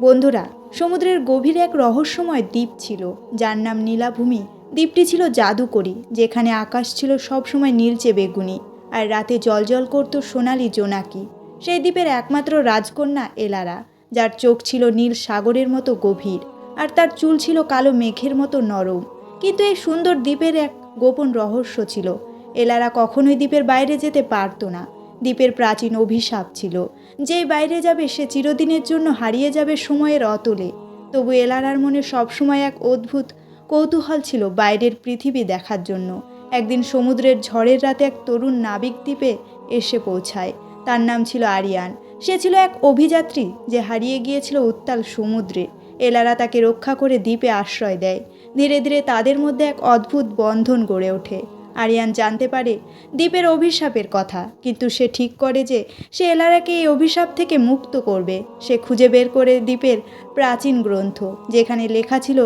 বন্ধুরা, সমুদ্রের গভীরে এক রহস্যময় দ্বীপ ছিল, যার নাম নীলাভূমি। দ্বীপটি ছিল জাদুকরী, যেখানে আকাশ ছিল সবসময় নীলচে বেগুনি আর রাতে জলজল করত সোনালি জোনাকি। সেই দ্বীপের একমাত্র রাজকন্যা এলারা, যার চোখ ছিল নীল সাগরের মতো গভীর আর তার চুল ছিল কালো মেঘের মতো নরম। কিন্তু এই সুন্দর দ্বীপের এক গোপন রহস্য ছিল, এলারা কখনোই দ্বীপের বাইরে যেতে পারতো না। দ্বীপের প্রাচীন অভিশাপ ছিল। যেই বাইরে যাবে সে চিরদিনের জন্য হারিয়ে যাবে সময়ের অতলে। তবু এলারার মনে সবসময় এক অদ্ভুত কৌতূহল ছিল বাইরের পৃথিবী দেখার জন্য। একদিন সমুদ্রের ঝড়ের রাতে এক তরুণ নাবিক দ্বীপে এসে পৌঁছায়। তার নাম ছিল আরিয়ান। সে ছিল এক অভিযাত্রী যে হারিয়ে গিয়েছিল উত্তাল সমুদ্রে। এলারা তাকে রক্ষা করে দ্বীপে আশ্রয় দেয়। ধীরে ধীরে তাদের মধ্যে এক অদ্ভুত বন্ধন গড়ে ওঠে। আরিয়ান জানতে পারে দ্বীপের অভিশাপের কথা, কিন্তু সে ঠিক করে যে সে এলারাকে এই অভিশাপ থেকে মুক্ত করবে। সে খুঁজে বের করে দ্বীপের প্রাচীন গ্রন্থ, যেখানে লেখা ছিল,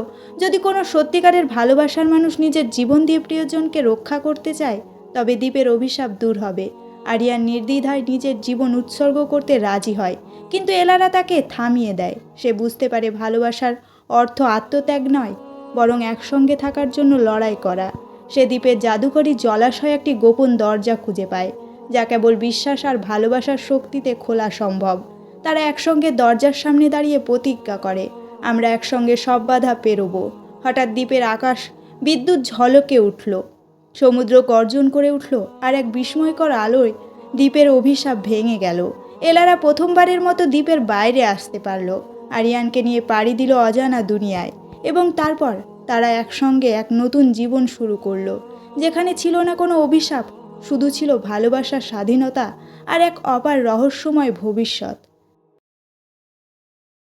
যদি কোনো সত্যিকারের ভালোবাসার মানুষ নিজের জীবন দিয়ে প্রিয়জনকে রক্ষা করতে চায়, তবে দ্বীপের অভিশাপ দূর হবে। আরিয়ান নির্দ্বিধায় নিজের জীবন উৎসর্গ করতে রাজি হয়, কিন্তু এলারা তাকে থামিয়ে দেয়। সে বুঝতে পারে ভালোবাসার অর্থ আত্মত্যাগ নয়, বরং একসঙ্গে থাকার জন্য লড়াই করা। সে দ্বীপের জাদুকরী জলাশয়ে একটি গোপন দরজা খুঁজে পায়, যা কেবল বিশ্বাস আর ভালোবাসার শক্তিতে খোলা সম্ভব। তারা একসঙ্গে দরজার সামনে দাঁড়িয়ে প্রতিজ্ঞা করে, আমরা একসঙ্গে সব বাধা পেরোবো। হঠাৎ দ্বীপের আকাশ বিদ্যুৎ ঝলকে উঠল, সমুদ্র গর্জন করে উঠল, আর এক বিস্ময়কর আলোয় দ্বীপের অভিশাপ ভেঙে গেল। এলারা প্রথমবারের মতো দ্বীপের বাইরে আসতে পারল। আরিয়ানকে নিয়ে পাড়ি দিল অজানা দুনিয়ায় এবং তারপর তারা একসঙ্গে এক নতুন জীবন শুরু করল, যেখানে ছিল না কোনো অভিশাপ, শুধু ছিল ভালোবাসার স্বাধীনতা আর এক অপার রহস্যময় ভবিষ্যৎ।